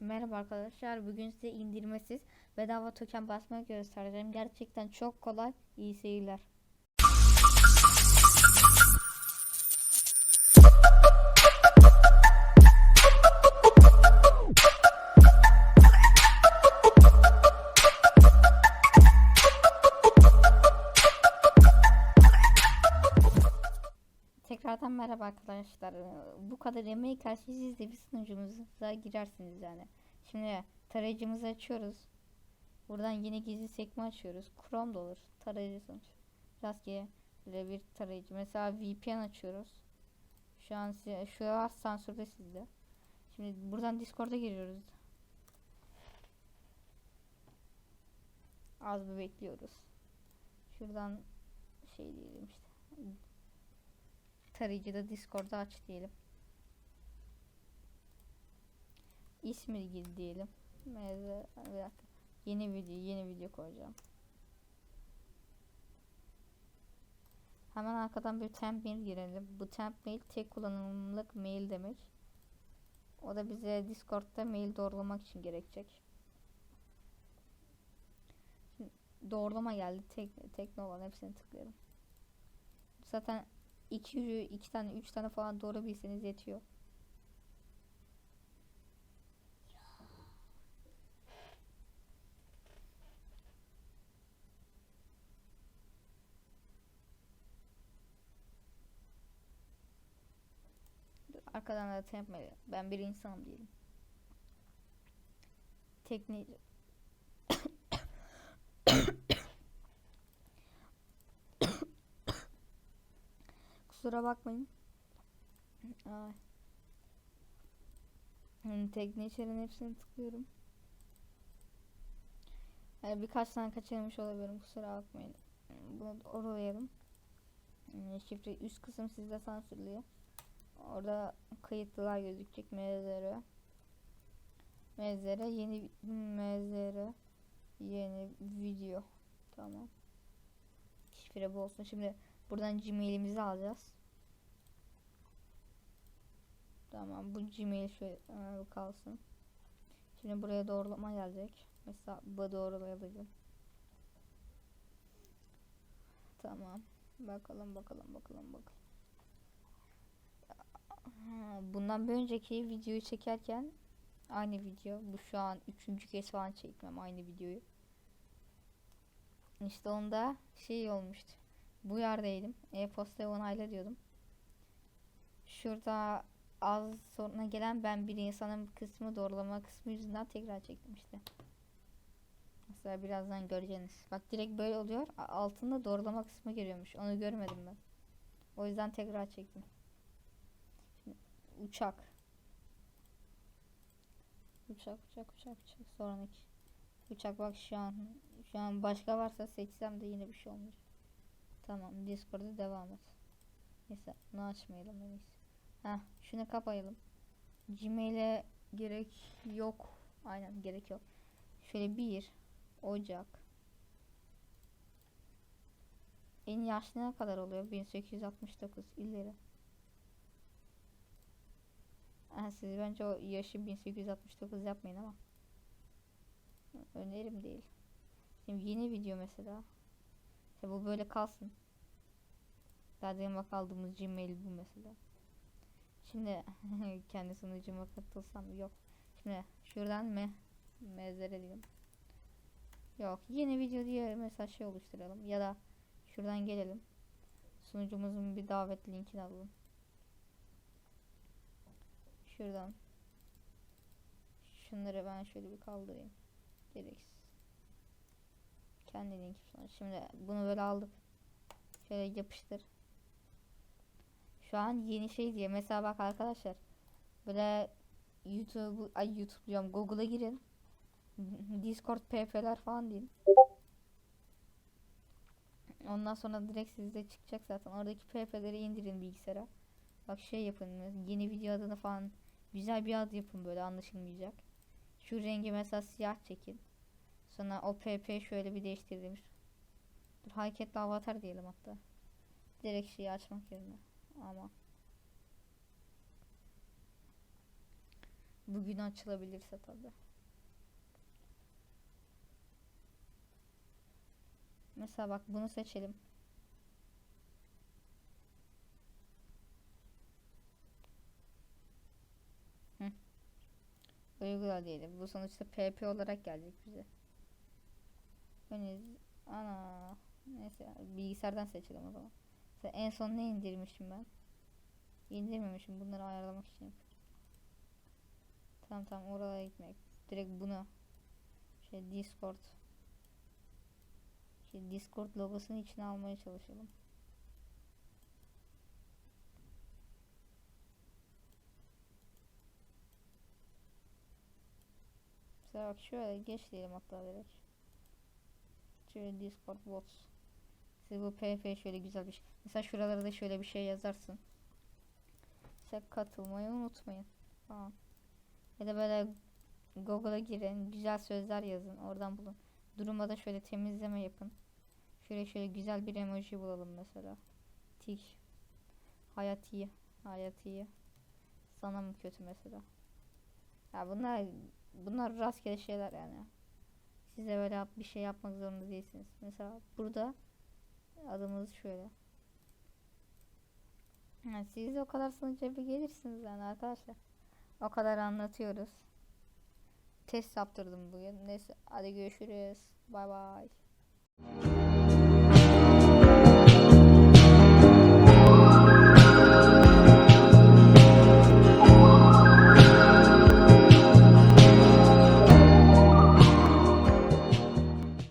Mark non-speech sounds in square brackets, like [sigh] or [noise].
Merhaba arkadaşlar. Bugün size indirmesiz bedava token basmayı göstereceğim. Gerçekten çok kolay. İyi seyirler. Tekrardan merhaba arkadaşlar. Ee, Bu kadar emeği karşı siz de bir sunucumuza girersiniz yani. Şimdi tarayıcımızı açıyoruz. Buradan yeni gizli sekme açıyoruz. Chrome da olur. Tarayıcı sonuç. Rastgele bir tarayıcı. Mesela VPN açıyoruz. Şu an size, şu an sansürde sizde. Şimdi buradan Discord'a giriyoruz. Az bir bekliyoruz. Şuradan şey diyelim işte tarayıcıda Discord'da aç diyelim. İsmi gir diyelim. Meze, bir dakika. Yeni video, yeni video koyacağım. Hemen arkadan bir temp mail girelim. Bu temp mail tek kullanımlık mail demek. O da bize Discord'da mail doğrulamak için gerekecek. Şimdi doğrulama geldi. Tek, tekne olan hepsini tıklayalım. Zaten 2 iki tane 3 tane falan doğru yetiyor. Arkadan da temple. Ben bir insanım diyelim. Teknik Kusura bakmayın. Ay. Yani tekne içerinin hepsini tıklıyorum. Yani birkaç tane kaçırmış olabilirim. Kusura bakmayın. Bunu orulayalım. Yani şifre üst kısım sizde sansürlüyor. Orada kayıtlılar gözükecek. Mezere. Mezere yeni mezere yeni video. Tamam. Şifre bu olsun. Şimdi Buradan Gmail'imizi alacağız. Tamam bu Gmail e, kalsın. Şimdi buraya doğrulama gelecek. Mesela bu doğrulayalım. Tamam. Bakalım bakalım bakalım bakalım. Bundan bir önceki videoyu çekerken aynı video. Bu şu an üçüncü kez falan çekmem aynı videoyu. İşte onda şey olmuştu bu yerdeydim. E-postayı onayla diyordum. Şurada az sonra gelen ben bir insanın kısmı doğrulama kısmı yüzünden tekrar çektim işte. Mesela birazdan göreceğiniz. Bak direkt böyle oluyor. Altında doğrulama kısmı geliyormuş. Onu görmedim ben. O yüzden tekrar çektim. Şimdi, uçak. Uçak, uçak, uçak, uçak. Sonraki. Uçak bak şu an. Şu an başka varsa seçsem de yine bir şey olmayacak. Tamam Discord'a devam et. Neyse bunu açmayalım en iyisi. Heh şunu kapayalım. Gmail'e gerek yok. Aynen gerek yok. Şöyle bir Ocak. En yaşlı ne kadar oluyor? 1869 ileri. Ha, siz bence o yaşı 1869 yapmayın ama. Önerim değil. Şimdi yeni video mesela. İşte bu böyle kalsın. Zaten bak aldığımız Gmail bu mesela. Şimdi [laughs] kendi sunucuma katılsam yok. Şimdi şuradan me mezere diyorum. Yok yeni video diye mesela şey oluşturalım ya da şuradan gelelim. Sunucumuzun bir davet linkini alalım. Şuradan. Şunları ben şöyle bir kaldırayım. Gereksiz. Kendi linkim sonra. Şimdi bunu böyle aldık. Şöyle yapıştır. Şu an yeni şey diye. Mesela bak arkadaşlar. Böyle YouTube, ay YouTube diyorum. Google'a girin. [laughs] Discord PP'ler falan deyin. Ondan sonra direkt sizde çıkacak zaten. Oradaki PP'leri indirin bilgisayara. Bak şey yapın. Yeni video adını falan güzel bir ad yapın böyle anlaşılmayacak. Şu rengi mesela siyah çekin. Sonra o PP şöyle bir değiştirdim. Dur hareketli avatar diyelim hatta. Direkt şeyi açmak yerine. Ama Bugün açılabilirse tabii. Mesela bak bunu seçelim. Hı. Uygula diyelim. Bu sonuçta PP olarak gelecek bize. Hani ana neyse bilgisayardan seçelim o zaman. En son ne indirmişim ben? İndirmemişim. Bunları ayarlamak için. Tamam tamam oraya gitmek. Direkt bunu şey Discord şey Discord logosunu içine almaya çalışalım. Mesela bak şöyle geç diyelim hatta direkt. Şöyle Discord bots. Siz bu PF şöyle güzel bir şey. Mesela şuralara da şöyle bir şey yazarsın. Mesela katılmayı unutmayın. Falan. Ya da böyle Google'a girin. Güzel sözler yazın. Oradan bulun. Duruma da şöyle temizleme yapın. Şöyle şöyle güzel bir emoji bulalım mesela. Tik. Hayat iyi. Hayat iyi. Sana mı kötü mesela? Ya bunlar bunlar rastgele şeyler yani. Size böyle bir şey yapmak zorunda değilsiniz. Mesela burada adımız şöyle. Yani siz o kadar sonuca bir gelirsiniz yani arkadaşlar. O kadar anlatıyoruz. Test yaptırdım bugün. Neyse hadi görüşürüz. Bay bay.